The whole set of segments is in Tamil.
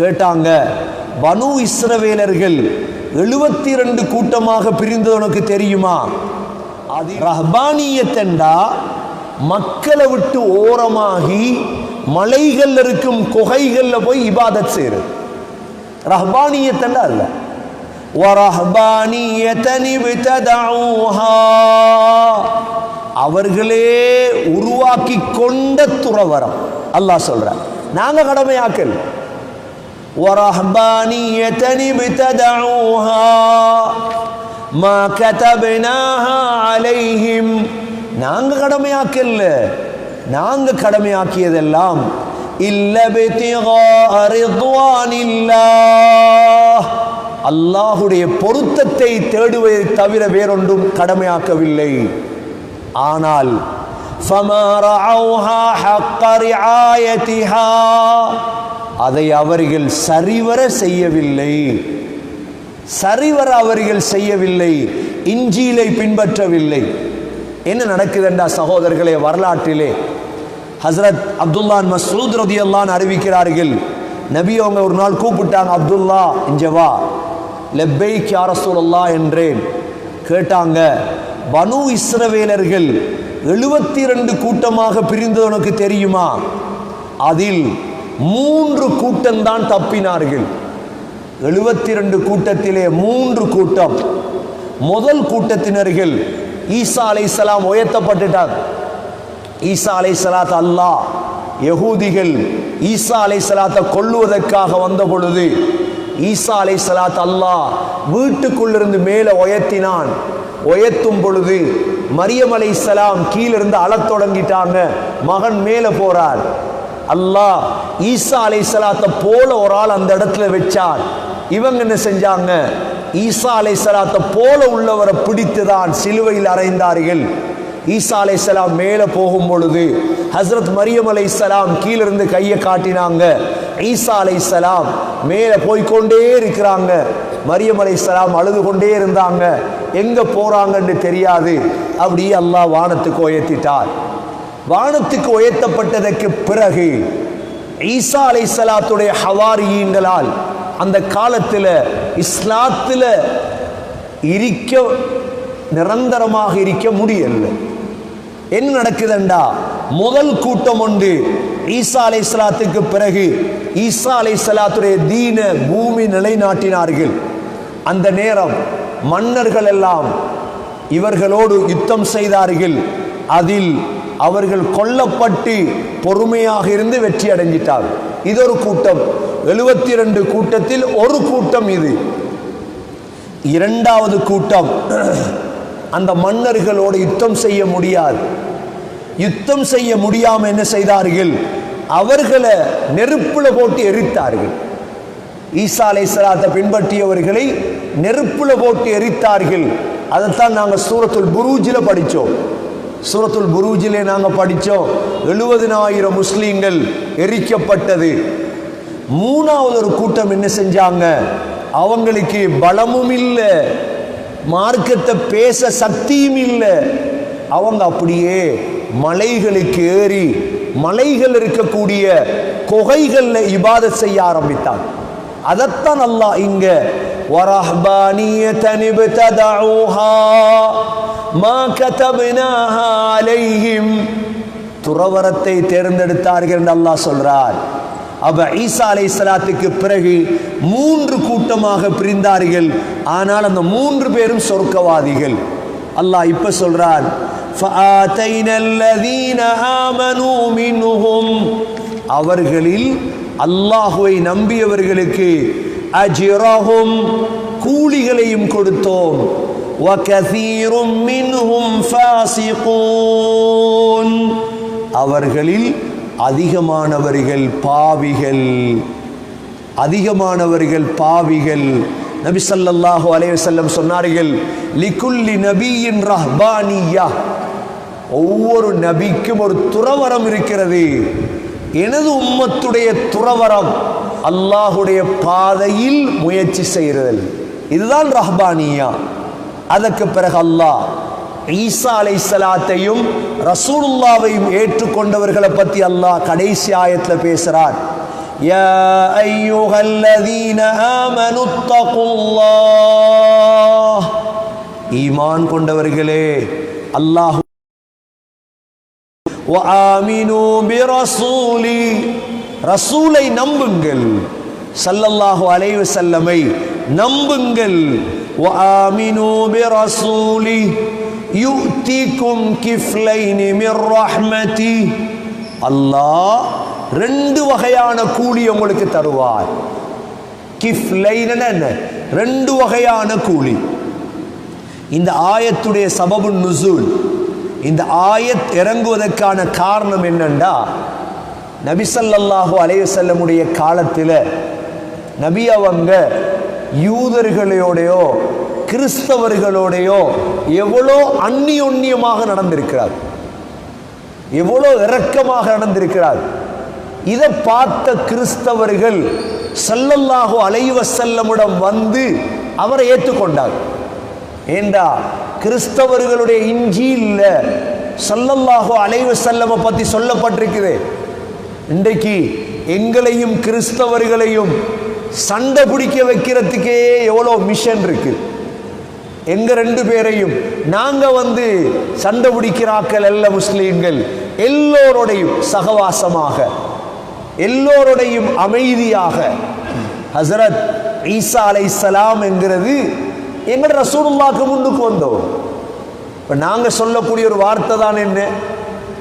கேட்டாங்க பனு இஸ்ரவேலர்கள் எழுபத்தி ரெண்டு கூட்டமாக பிரிந்தது உனக்கு தெரியுமா? அது ரஹ்பானியத்தண்டா மக்களை விட்டு ஓரமாகி மலைகள் இருக்கும் குகைகளில் போய் இபாதத் செய்யுது ரஹ்பானியத்தண்டா இல்லை அவர்களே உருவாக்கி கொண்ட துறவரம். அல்லாஹ் சொல்ற நாங்க கடமையாக்கல். وَرَهْبَانِيَّةً ابْتَدَعُوهَا مَا كَتَبْنَاهَا عَلَيْهِمْ நாங்க கடமையாக்கல்ல நாங்க கடமையாக்கியதெல்லாம் இல்ல بِتِغَاءَ رِضْوَانِ اللَّهِ அல்லாஹுடைய பொருத்தத்தை தேடுவதை தவிர வேறொன்றும் கடமையாக்கவில்லை ஆனால் فَمَا رَعَوْهَا حَقَّ رِعَايَتِهَا அதை அவர்கள் சரிவர செய்யவில்லை. சரிவர அவர்கள் செய்யவில்லை. இஞ்சியிலை பின்பற்றவில்லை. என்ன நடக்குதுண்டா சகோதரர்களே வரலாற்றிலே? ஹசரத் அப்துல்லான் மசூத் ரதியல்லான் அறிவிக்கிறார்கள். நபி அவங்க ஒரு நாள் கூப்பிட்டாங்க அப்துல்லா இஞ்சவா லெப்பை கியாரசூலல்லா என்றேன். கேட்டாங்க பனு இஸ்ரவேலர்கள் எழுபத்தி ரெண்டு கூட்டமாக பிரிந்தது உனக்கு தெரியுமா? அதில் மூன்று கூட்டம்தான் தப்பினார்கள். எழுபத்தி ரெண்டு கூட்டத்திலே மூன்று கூட்டம். முதல் கூட்டத்தினர்கள் ஈசா சலாம் உயர்த்தப்பட்டுட்டார். ஈசா சலாத் அல்லாஹ் யகூதிகள் ஈசா சலாத்தை கொல்லுவதற்காக வந்த பொழுது ஈசா சலாத் அல்லாஹ் வீட்டுக்குள்ளிருந்து மேலே உயர்த்தினான். உயர்த்தும் பொழுது மரியம் அலைஹிஸ்ஸலாம் கீழிருந்து அழத் தொடங்கிட்டாங்க. மகன் மேலே போறார். அல்லாஹ் ஈசா சலாத்தை போல ஒரு ஆள் அந்த இடத்துல வச்சார். இவங்க என்ன செஞ்சாங்க? ஈசா சலாத்தை போல உள்ளவரை பிடித்துதான் சிலுவையில் அறைந்தார்கள். ஈசா சலாம் மேலே போகும் பொழுது ஹஸ்ரத் மரியம் அலை சலாம் கீழிருந்து கையை காட்டினாங்க. ஈசா சலாம் மேலே போய்க்கொண்டே இருக்கிறாங்க. மரியம் அலை சலாம் அழுது கொண்டே இருந்தாங்க. எங்க போறாங்கன்னு தெரியாது. அப்படியே அல்லாஹ் வானத்துக்கு உயர்த்திட்டார். வானத்துக்கு உயர்த்தப்பட்டதற்கு பிறகு ஈசா சலாத்துடைய ஹவாரியங்களால் அந்த காலத்தில் இஸ்லாத்தில் இருக்க நிரந்தரமாக இருக்க முடியல. என்ன நடக்குதுண்டா? முதல் கூட்டம் ஒன்று ஈசா அலை சலாத்துக்கு பிறகு ஈசா அலை சலாத்துடைய தீன பூமி நிலைநாட்டினார்கள். அந்த நேரம் மன்னர்கள் எல்லாம் இவர்களோடு யுத்தம் செய்தார்கள். அதில் அவர்கள் கொல்லப்பட்டு பொறுமையாக இருந்து வெற்றி அடைஞ்சிட்டார். இது ஒரு கூட்டம். எழுபத்தி ரெண்டு கூட்டத்தில் ஒரு கூட்டம் இது. இரண்டாவது கூட்டம். அந்த மன்னர்களோடு யுத்தம் செய்ய முடியாது. யுத்தம் செய்ய முடியாம என்ன செய்தார்கள்? அவர்களை நெருப்பில் போட்டு எரித்தார்கள். ஈசா சலாத்தை பின்பற்றியவர்களை நெருப்பில் போட்டு எரித்தார்கள். அதைத்தான் நாங்கள் சூரத்துல் புரூஜில் படித்தோம் சூரத்துல் புரூஜிலே நாங்கள் படித்தோம். எழுபதினாயிரம் முஸ்லீம்கள் எரிக்கப்பட்டது. மூணாவது ஒரு கூட்டம் என்ன செஞ்சாங்க? அவங்களுக்கு பலமும் இல்லை. மார்க்கத்தை பேச சக்தியும் இல்லை. அவங்க அப்படியே மலைகளுக்கு ஏறி மலைகள் இருக்கக்கூடிய குகைகளில் இபாத செய்ய ஆரம்பித்தாங்க. அதைத்தான் நல்லா இங்க வரஹ்பானிய தனிபு ததூஹா துறவரத்தை தேர்ந்தெடுத்தார்கள் என்று அல்லாஹ் சொல்றார். அப்ப ஈசா அலை சலாத்துக்கு பிறகு மூன்று கூட்டமாக பிரிந்தார்கள். ஆனால் அந்த மூன்று பேரும் சொர்க்கவாதிகள். அல்லாஹ் இப்ப சொல்றான் அவர்களில் அல்லாஹுவை நம்பியவர்களுக்கு அஜிராகும் கூலிகளையும் கொடுத்தோம். அவர்களில் அதிகமானவர்கள் பாவிகள். அதிகமானவர்கள் பாவிகள். நபி சல்லாஹு அலைஹி சொன்னார்கள் லிகுல்லி நபியின் ரஹ்பானியா. ஒவ்வொரு நபிக்கும் ஒரு துறவரம் இருக்கிறது. எனது உம்மத்துடைய துறவரம் அல்லாஹுடைய பாதையில் முயற்சி செய்கிறது இதுதான் ரஹ்பானியா. அதற்கு பிறகு அல்லாஹ் ஈசா அலைஹிஸ்ஸலாத்தையும் ரசூலுல்லாவையும் ஏற்றுக்கொண்டவர்களை பற்றி அல்லாஹ் கடைசி ஆயத்தில் பேசுறார் يا أيها الذين آمنوا اتقوا الله ஈமான் கொண்டவர்களே அல்லாஹ் وآمنوا برسولي ரசூலை நம்புங்கள் ஸல்லல்லாஹு அலைஹி வஸல்லமை நம்புங்கள். அல்லாஹ் ரெண்டு வகையான கூலி உங்களுக்கு தருவார். கிஃப்லைன் என்ன? ரெண்டு வகையான கூலி. இந்த ஆயத்துடைய சபபு நுசூல். இந்த ஆயத் இறங்குவதற்கான காரணம் என்னண்டா? நபிசல்லாஹு அலைய செல்லமுடைய காலத்தில் நபி அவங்க யூதர்களோடையோ கிறிஸ்தவர்களோடையோ எவ்வளோ அந்நியோன்யமாக நடந்திருக்கிறார்? எவ்வளோ இரக்கமாக நடந்திருக்கிறார்? இதை பார்த்த கிறிஸ்தவர்கள் சல்லாகோ அலைவ செல்லமுடம் வந்து அவரை ஏற்றுக்கொண்டார். ஏண்டா கிறிஸ்தவர்களுடைய இஞ்சியில் சல்லல்லாஹு அலைவ செல்லம பற்றி சொல்லப்பட்டிருக்குது. இன்றைக்கு எங்களையும் கிறிஸ்தவர்களையும் சண்டை பிடிக்க வைக்கிறதுக்கே எவ்வளோ மிஷன் இருக்கு? எங்க ரெண்டு பேரையும்? நாங்க வந்து சண்டை பிடிக்கிறாக்கள் அல்ல முஸ்லீம்கள். எல்லோருடையும் சகவாசமாக எல்லோருடையும் அமைதியாக. ஹசரத் ஈசா அலை சலாம் என்கிறது எங்கட ரசூலுல்லாக்கு முன்னுக்கு வந்தோம். இப்போ நாங்கள் சொல்லக்கூடிய ஒரு வார்த்தை தான் என்ன?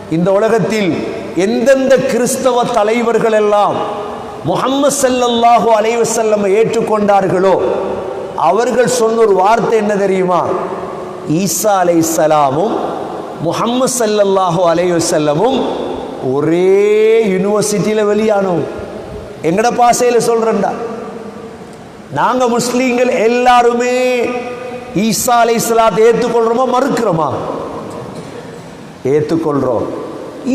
இந்த உலகத்தில் எந்தெந்த கிறிஸ்தவ தலைவர்கள் எல்லாம் முகம்மது சல்லல்லாஹு அலைவசல்லம் ஏற்றுக்கொண்டார்களோ? அவர்கள் சொன்ன ஒரு வார்த்தை என்ன தெரியுமா? ஈசா சலாமும் முகம்மது ஸல்லல்லாஹு அலைஹி வஸல்லமும் ஒரே யூனிவர்சிட்டியில் வெளியானோம். எங்கட பாசையில் சொல்கிறேன்டா நாங்க முஸ்லீம்கள் எல்லாருமே ஈசா அலை சலாத்தை ஏற்றுக்கொள்றோமா மறுக்கிறோமா? ஏற்றுக்கொள்கிறோம்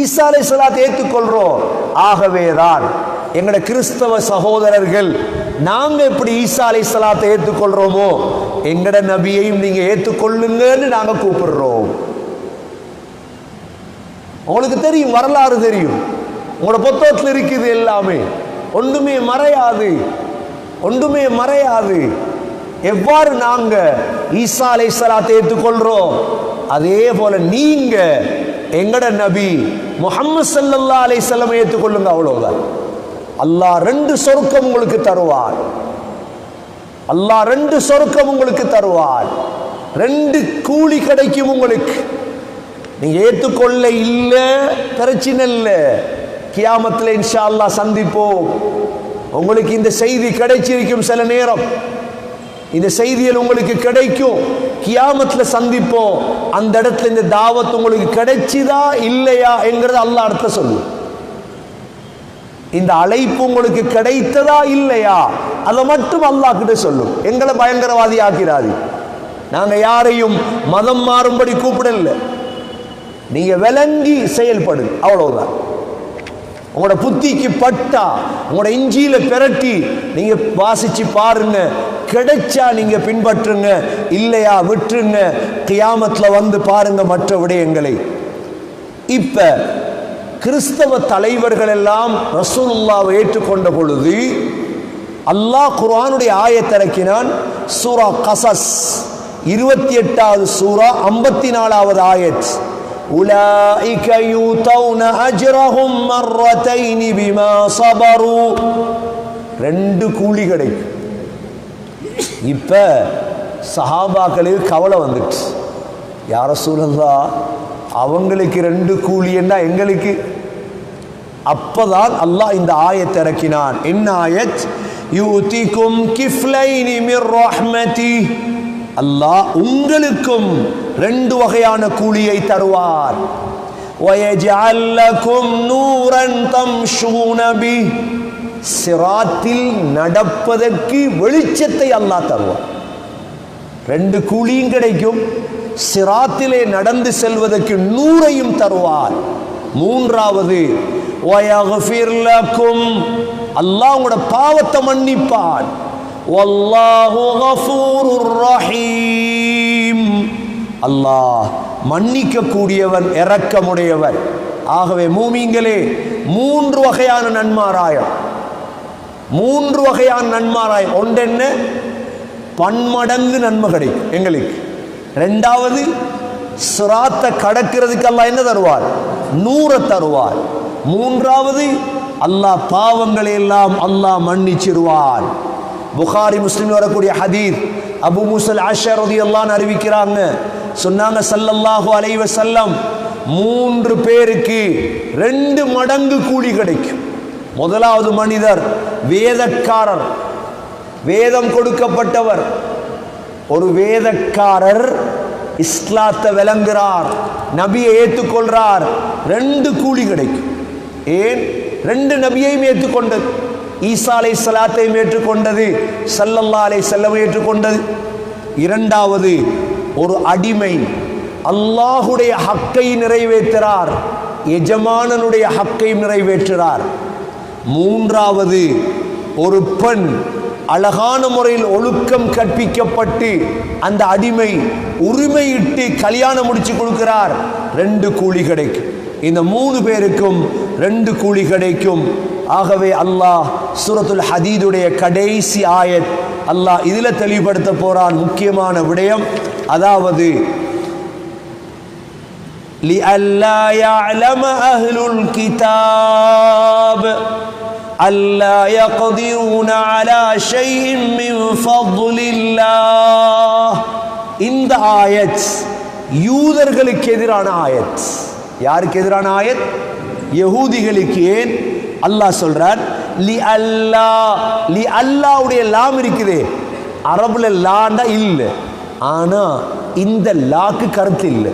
ஈசா அலை சலாத்தை ஏற்றுக்கொள்றோம். ஆகவே தான் எங்கட கிறிஸ்தவ சகோதரர்கள் நாங்க எப்படி ஈசா அலை சலாத்தை ஏற்றுக்கொள்றோமோ எங்கட நபியையும் நீங்க ஏற்றுக்கொள்ளுங்கன்னு நாங்க கூப்பிடுறோம். உங்களுக்கு தெரியும் வரலாறு தெரியும். உங்களோட புத்தகத்தில் இருக்குது எல்லாமே. ஒன்றுமே மறையாது. ஒன்றுமே மறையாது. எவ்வாறு நாங்க ஈசா அலை சலாத்தை ஏற்றுக்கொள்றோம்? அதே போல நீங்க எங்கட நபி முகமது சல்லா அலை செல்லம் ஏற்றுக்கொள்ளுங்க அவ்வளவுதான். அல்லாஹ் ரெண்டு சொருக்கம் உங்களுக்கு தருவார். அல்லாஹ் ரெண்டு சொருக்கம் உங்களுக்கு தருவார். ரெண்டு கூலி கிடைக்கும் உங்களுக்கு. நீங்க ஏற்றுக்கொள்ள இல்லை பிரச்சனை இல்லை. கியாமத்தில் இன்ஷா அல்லாஹ் சந்திப்போம். உங்களுக்கு இந்த செய்தி கிடைச்சிருக்கும் சில நேரம். இந்த செய்தியில் உங்களுக்கு கிடைக்கும். கியாமத்தில் சந்திப்போம். அந்த இடத்துல இந்த தாவத் உங்களுக்கு கிடைச்சிதா இல்லையா என்கிறது அல்லாஹ் அடுத்த சொல்லுவோம் இந்த அழைப்பு உங்களுக்கு கிடைத்ததா இல்லையா? அதை மட்டும் அல்லாஹ் கிட்ட சொல்லும். எங்களை பயங்கரவாதி ஆக்கிறாது நாங்க யாரையும் மதம் மாறும்படி கூப்பிடல. நீங்க விளங்கி செயல்படு. அவ்வளவுதான். உங்களோட புத்திக்கு பட்டா உங்களோட இஞ்சியில பிரட்டி நீங்க வாசிச்சு பாருங்க. கிடைச்சா நீங்க பின்பற்றுங்க. இல்லையா விட்டுருங்க. கியாமத்துல வந்து பாருங்க மற்ற விடயங்களை. இப்ப கிறிஸ்தவ தலைவர்கள் எல்லாம் ரசூலுல்லாவை ஏற்றுக்கொண்ட பொழுது அல்லாஹ் குர்ஆனுடைய ஆயத்திறக்கினான் சூரா கசஸ் இருபத்தி எட்டாவது சூரா ஐம்பத்தி நாலாவது ஆயத் أولئك يؤتون أجرهم مرتين بما صبروا ரெண்டு கூலி கிடைக்கும் இப்ப சஹாபாக்களுக்கு கவலை வந்துட்டு யார சூழல்லா அவங்களுக்கு ரெண்டு கூலி என்ன எங்களுக்கு அப்பதான் அல்லாஹ் இந்த ஆயத்தை இறக்கினான். என்ன ஆயத்? யூதிக்கும் கிஃப்லைனி மிர் ரஹ்மதி. அல்லாஹ் உங்களுக்கும் ரெண்டு வகையான கூலியை தருவார். வயஜல்லக்கும் நூரன் தம் ஷூனபி சிராத்தில் நடப்பதற்கு வெளிச்சத்தை அல்லாஹ் தருவார். ரெண்டு கூலியும் கிடைக்கும். சிராத்திலே நடந்து செல்வதற்கு நூறையும் தருவார். மூன்றாவது அல்லாஹ் உங்களோட பாவத்தை மன்னிப்பான். வல்லாஹு கஃபூருர் ரஹீம் அல்லாஹ் மன்னிக்க கூடியவன் இரக்கமுடையவர் ஆகவே மூமிங்களே மூன்று வகையான நன்மாராயம். மூன்று வகையான நன்மாராயம். ஒன்றென்ன? பன்மடங்கு நன்மை கிடைக்கும் எங்களுக்கு. ரெண்டாவது சிராத்தை கடக்கிறதுக்கு அல்லாஹ் என்ன தருவார்? நூறை தருவார். மூன்றாவது அல்லாஹ் பாவங்களை எல்லாம் அல்லாஹ் மன்னிச்சிருவார். புகாரி முஸ்லீம் வரக்கூடிய ஹதீர் அபு முசல் ஆஷர் எல்லாம் அறிவிக்கிறாங்க. சொன்னாங்க சல்லல்லாஹு அலைவ செல்லம் மூன்று பேருக்கு ரெண்டு மடங்கு கூலி கிடைக்கும். முதலாவது மனிதர் வேதக்காரர். வேதம் கொடுக்கப்பட்டவர். ஒரு வேதக்காரர் இஸ்லாத்தை விளங்குறார் நபியை ஏற்றுக்கொள்றார். ரெண்டு கூலி கிடைக்கும். ஏன்? ரெண்டு நபியையும் ஏற்றுக்கொண்டது. ஈசா அலை சலாத்தையும் ஏற்றுக்கொண்டது சல்லல்லா அலை செல்லம் ஏற்றுக்கொண்டது. இரண்டாவது ஒரு அடிமை அல்லாஹுடைய ஹக்கை நிறைவேற்றுறார் எஜமானனுடைய ஹக்கை நிறைவேற்றுறார். மூன்றாவது ஒரு பெண் அழகான முறையில் ஒழுக்கம் கற்பிக்கப்பட்டு அந்த அடிமை உரிமையிட்டு கல்யாணம் முடிச்சு கொடுக்கிறார் ரெண்டு கூலி கிடைக்கும் இந்த மூணு பேருக்கும் ரெண்டு கூலி கிடைக்கும் ஆகவே அல்லாஹ் சூரத்துல் ஹதீதுடைய கடைசி ஆயத் அல்லாஹ் இதுல தெளிவுபடுத்த போறான் முக்கியமான விடயம் அதாவது لئلا يعلم أهل الكتاب ألا يقدرون على شيء من فضل الله இந்த ஆயத் யூதர்களுக்கு எதிரான ஆயத் யாருக்கு எதிரான ஆயத் யகூதிகளுக்கு ஏன் அல்லாஹ் சொல்றார் லி அல்லா லி அல்லாவுடைய லாம் இருக்குதே அரபுல லாண்டா இல்லை ஆனா இந்த லாக்கு கருத்து இல்லை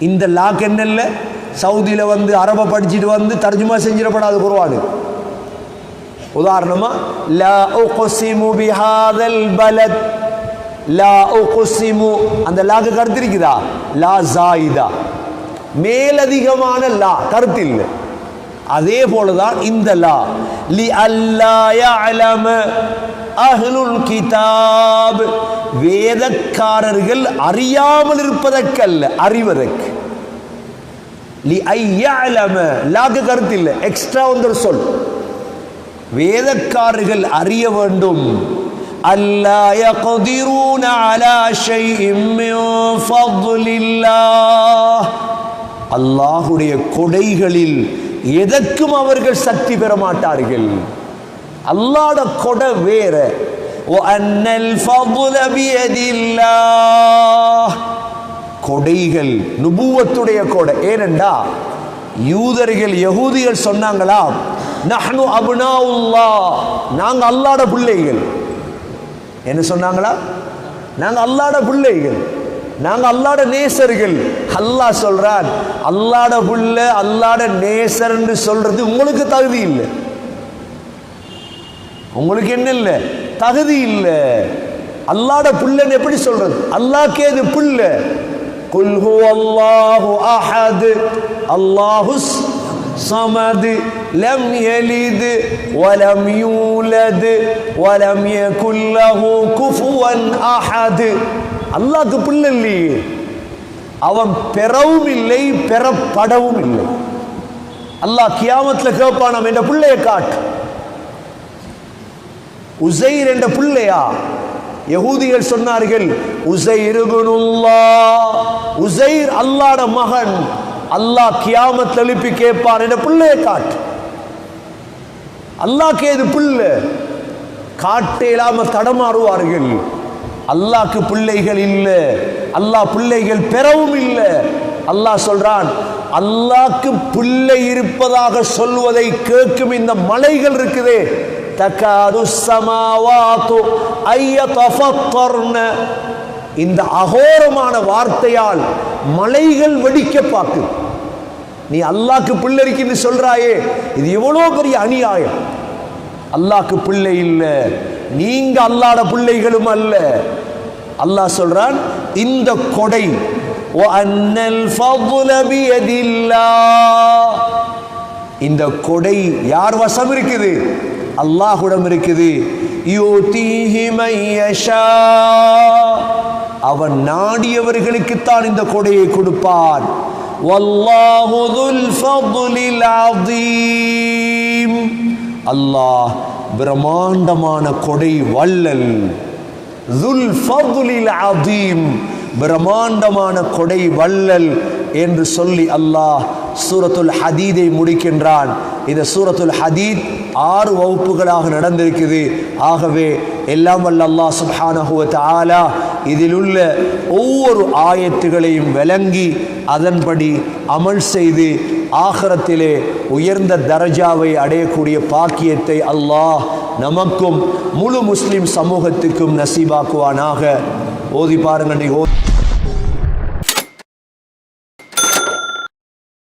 இந்த லாக்கு என்ன இல்லை சவுதியில் வந்து அரபை படிச்சுட்டு வந்து தர்ஜுமா செஞ்சிடப்படாது குருவானு உதாரணமா லா உகுசிமு பிஹாதல் பலத். லா உகுசிமு அந்த லாக்கு கருத்து இருக்குதா? லா ஜாயிதா. மேலதிகமான லா கருத்து இல்லை. அதே போலதான் இந்த லா. லி அல்லா அஹ்லுல் கிதாப். வேதக்காரர்கள் அறியாமல் இருப்பதற்கல்ல அறிவதற்கு. லாக்கு கருத்து இல்லை. எக்ஸ்ட்ரா வந்து சொல். வேதக்காரர்கள் அறிய வேண்டும். ألا يقدرون على شيء من فضل الله அல்லாஹுடைய கொடைகளில் எதற்கும் அவர்கள் சக்தி பெற மாட்டார்கள். அல்லாட கொடை வேற. وأن الفضل بيد الله கொடைகள் நுபுவத்துடைய கொடை. ஏனெண்டா யூதர்கள் யகூதிகள் சொன்னாங்களா நஹ்னு அப்னாவுல்லா. நாங்க அல்லாட பிள்ளைகள். என்ன சொன்னாங்களா? நாங்க அல்லாட பிள்ளைகள். நாங்க அல்லாட நேசர்கள். அல்லாஹ் சொல்றான் அல்லாட புள்ள அல்லாட நேசர்ன்னு சொல்றது உங்களுக்கு தகுதி இல்லை. உங்களுக்கு என்ன இல்லை? தகுதி இல்லை. அல்லாட புள்ளன்னு எப்படி சொல்றது? அல்லாஹ்க்கு ஏது புள்ள? குல் ஹுவல்லாஹு அஹத் அல்லாஹுஸ் சமது லம் யலித் வலம் யூலத் வலம் யகுல் லஹு குஃபுவன் அஹத் அல்லாஹ்க்கு புள்ள இல்லையே. அவன் பெறவும் இல்லை பெறப்படவும் இல்லை. அல்லாஹ் கியாமத்துல கேட்பான் நம்ம என்ற பிள்ளையை காட்டு. உசைர் என்ற பிள்ளையா? யகூதிகள் சொன்னார்கள் உசைருகுனுல்லா. உசைர் அல்லாட மகன் அல்லாஹ் கியாமத் எழுப்பி கேட்பான் என்ற பிள்ளையை காட்டு. அல்லாஹ்க்கு ஏது பிள்ளை காட்டே இல்லாமல் தடமாறுவார்கள். அல்லாக்கு பிள்ளைகள் இல்லை. அல்லாஹ் பிள்ளைகள் பெறவும் இல்லை. அல்லாஹ் சொல்றான் அல்லாக்கு பிள்ளை இருப்பதாக சொல்வதை கேட்கும் இந்த மலைகள் இருக்குதே தக்காது சமாவாத்து ஐய தஃபத்தர்ன இந்த அகோரமான வார்த்தையால் மலைகள் வெடிக்க பார்க்கு நீ அல்லாக்கு பிள்ளைக்குன்னு சொல்றாயே இது எவ்வளோ பெரிய அநியாயம். அல்லாக்கு பிள்ளை இல்லை நீங்க அல்லாட பிள்ளைகளும் அல்ல. அல்லாஹ் சொல்றான் இந்த கொடை இந்த கொடை யார் வசம் இருக்குது? அல்லாஹுடம் இருக்குது. யூதீஹி மை யஷா அவன் நாடியவர்களுக்குத்தான் இந்த கொடையை கொடுப்பான். அல்லாஹ் பிரம்மாண்டமான கொடை வள்ளல். துல் பிரம்மாண்டமான கொடை வள்ளல் என்று சொல்லி அல்லாஹ் சூரத்துல் ஹதீதை முடிக்கின்றான். இந்த சூரத்துல் ஹதீத் ஆறு வகுப்புகளாக நடந்திருக்குது. ஆகவே எல்லாம் வல்ல அல்லாஹ் சுப்ஹானஹு ஆலா இதிலுள்ள ஒவ்வொரு ஆயத்துகளையும் விளங்கி அதன்படி அமல் செய்து ஆகரத்திலே உயர்ந்த தரஜாவை அடையக்கூடிய பாக்கியத்தை அல்லாஹ் நமக்கும் முழு முஸ்லிம் சமூகத்துக்கும் நசீபாக்குவானாக. ஓதி பாருங்கள் நீ ஓ